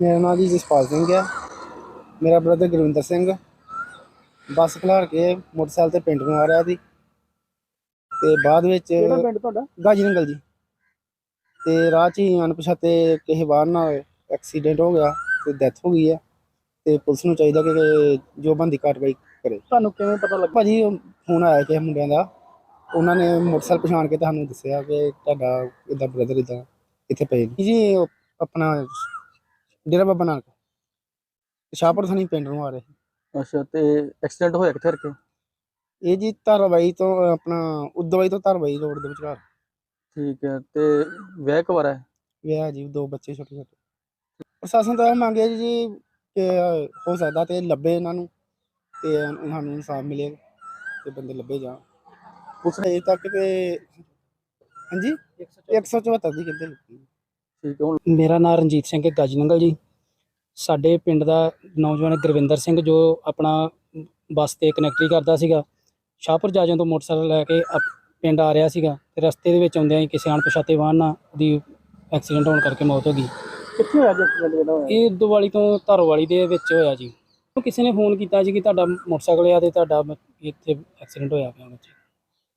ਮੇਰਾ ਨਾਮ ਜੀ ਜਸਪਾਲ ਸਿੰਘ ਹੈ। ਮੇਰਾ ਬ੍ਰਦਰ ਗੁਰਵਿੰਦਰ ਸਿੰਘ। ਬੱਸ ਖਲਾਰ ਕੇ ਮੋਟਰਸਾਈਕਲ ਤੇ ਪਿੰਡ ਨੂੰ ਆ ਰਿਹਾ ਸੀ। ਤੇ ਬਾਅਦ ਵਿੱਚ ਕਿਹੜਾ ਪਿੰਡ ਤੁਹਾਡਾ? ਗਾਜੀ ਨੰਗਲ ਜੀ। ਤੇ ਰਾਹ 'ਚ ਹੀ ਅਣਪਛਾਤੇ ਕਿਸੇ ਵਾਰ ਨਾਲ ਐਕਸੀਡੈਂਟ ਹੋ ਗਿਆ ਤੇ ਡੈਥ ਹੋ ਗਈ ਹੈ। ਤੇ ਪੁਲਿਸ ਨੂੰ ਚਾਹੀਦਾ ਕਿ ਜੋ ਬੰਦੀ ਕਾਰਵਾਈ ਕਰੇ। ਤੁਹਾਨੂੰ ਕਿਵੇਂ ਪਤਾ ਲੱਗਾ? ਭਾਜੀ ਫੋਨ ਆਇਆ ਕਿਸੇ ਮੁੰਡਿਆਂ ਦਾ। ਉਹਨਾਂ ਨੇ ਮੋਟਰਸਾਈਕਲ ਪਛਾਣ ਕੇ ਤੁਹਾਨੂੰ ਦੱਸਿਆ ਕਿ ਤੁਹਾਡਾ ਇਦਾਂ ਬ੍ਰਦਰ ਇਦਾਂ ਇੱਥੇ ਪਏ ਜੀ ਆਪਣਾ ਡੇਰਾ ਬਾਬਾ ਨਾਨਕ। ਸ਼ਾਹਪੁਰ ਥਾਣੀ ਪਿੰਡ ਨੂੰ ਆ ਰਹੇ ਅੱਛਾ ਤੇ ਐਕਸੀਡੈਂਟ ਹੋਇਆ ਕਿੱਥੇ ਰਕੇ ਇਹ ਜੀ ਧਾਰਾਵਾਈ ਤੋਂ ਆਪਣਾ ਉਦਵਾਈ ਤੋਂ ਧਾਰਾਵਾਈ ਰੋਡ ਦੇ ਵਿਚਕਾਰ। ਠੀਕ ਹੈ ਤੇ ਵਿਆਹ ਕਵਾਰਾ ਹੈ? ਵਿਆਹ ਜੀ ਦੋ ਬੱਚੇ ਛੋਟੇ ਛੋਟੇ। ਪ੍ਰਸ਼ਾਸਨ ਤੋਂ ਇਹ ਮੰਗਿਆ ਜੀ ਕਿ ਹੋ ਸਕਦਾ ਤੇ ਲੱਭੇ ਇਹਨਾਂ ਨੂੰ ਤੇ ਸਾਨੂੰ ਇਨਸਾਫ ਮਿਲੇ ਤੇ ਬੰਦੇ ਲੱਭੇ ਜਾਣ। ਪੁਲਿਸ ਨੇ ਤੱਕ ਤੇ ਹਾਂਜੀ? 174 ਦੀ ਕਹਿੰਦੇ ਲੱਗੀ ਠੀਕ ਹੈ ਹੁਣ ਮੇਰਾ ਨਾਮ ਰਣਜੀਤ ਸਿੰਘ ਹੈ ਗਾਜੀ ਨੰਗਲ ਜੀ। ਸਾਡੇ ਪਿੰਡ ਦਾ ਨੌਜਵਾਨ ਗੁਰਵਿੰਦਰ ਸਿੰਘ ਜੋ ਆਪਣਾ ਬੱਸ ਤੇ ਕਨੈਕਟਰੀ ਕਰਦਾ ਸੀਗਾ ਸ਼ਾਹਪੁਰ ਜਾਜੋਂ ਤੋਂ ਮੋਟਰਸਾਈਕਲ ਲੈ ਕੇ ਪਿੰਡ ਆ ਰਿਹਾ ਸੀਗਾ ਤੇ ਰਸਤੇ ਦੇ ਵਿੱਚ ਆਉਂਦਿਆਂ ਹੀ ਕਿਸੇ ਅਣਪਛਾਤੇ ਵਾਹਨ ਨਾਲ ਉਹਦੀ ਐਕਸੀਡੈਂਟ ਹੋਣ ਕਰਕੇ ਮੌਤ ਹੋ ਗਈ। ਕਿੱਥੇ ਹੋਇਆ ਜੀ ਐਕਸੀਡੈਂਟ ਜਿਹੜਾ ਹੋਇਆ? ਇਹ ਦੁਵਾਲੀ ਤੋਂ ਧਰੋਵਾਲੀ ਦੇ ਵਿੱਚ ਹੋਇਆ ਜੀ। ਕਿਸੇ ਨੇ ਫੋਨ ਕੀਤਾ ਜੀ ਕਿ ਤੁਹਾਡਾ ਮੋਟਰਸਾਈਕਲ ਆ ਤੇ ਤੁਹਾਡਾ ਇੱਥੇ ਐਕਸੀਡੈਂਟ ਹੋਇਆ ਪਿਆ ਵਿੱਚ।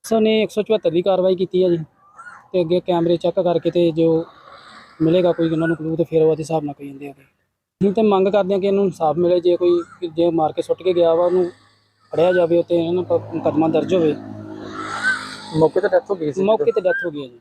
ਸੋ ਨੇ 174 ਦੀ ਕਾਰਵਾਈ ਕੀਤੀ ਹੈ ਜੀ। ਤੇ ਅੱਗੇ ਕੈਮਰੇ ਚੈੱਕ ਕਰਕੇ ਤੇ ਜੋ ਮਿਲੇਗਾ ਕੋਈ ਉਹਨਾਂ ਨੂੰ ਕਲੂ ਤੇ ਫਿਰ ਉਹਦੇ ਹਿਸਾਬ ਨਾਲ ਕਹੀ ਜਾਂਦੇ ਆ ਅਸੀਂ ਤੇ ਮੰਗ ਕਰਦੇ ਹਾਂ ਕਿ ਇਹਨੂੰ ਇਨਸਾਫ ਮਿਲੇ ਜੇ ਕੋਈ ਜੇ ਮਾਰ ਕੇ ਸੁੱਟ ਕੇ ਗਿਆ ਵਾ ਉਹਨੂੰ ਫੜਿਆ ਜਾਵੇ ਤੇ ਇਹਨਾਂ ਪਰ ਮੁਕੱਦਮਾ ਦਰਜ ਹੋਵੇ। ਮੌਕੇ ਤੇ ਡੈਥ ਹੋ ਗਈ ਸੀ। ਮੌਕੇ ਤੇ ਡੈਥ ਹੋ ਗਈ ਹੈ ਜੀ।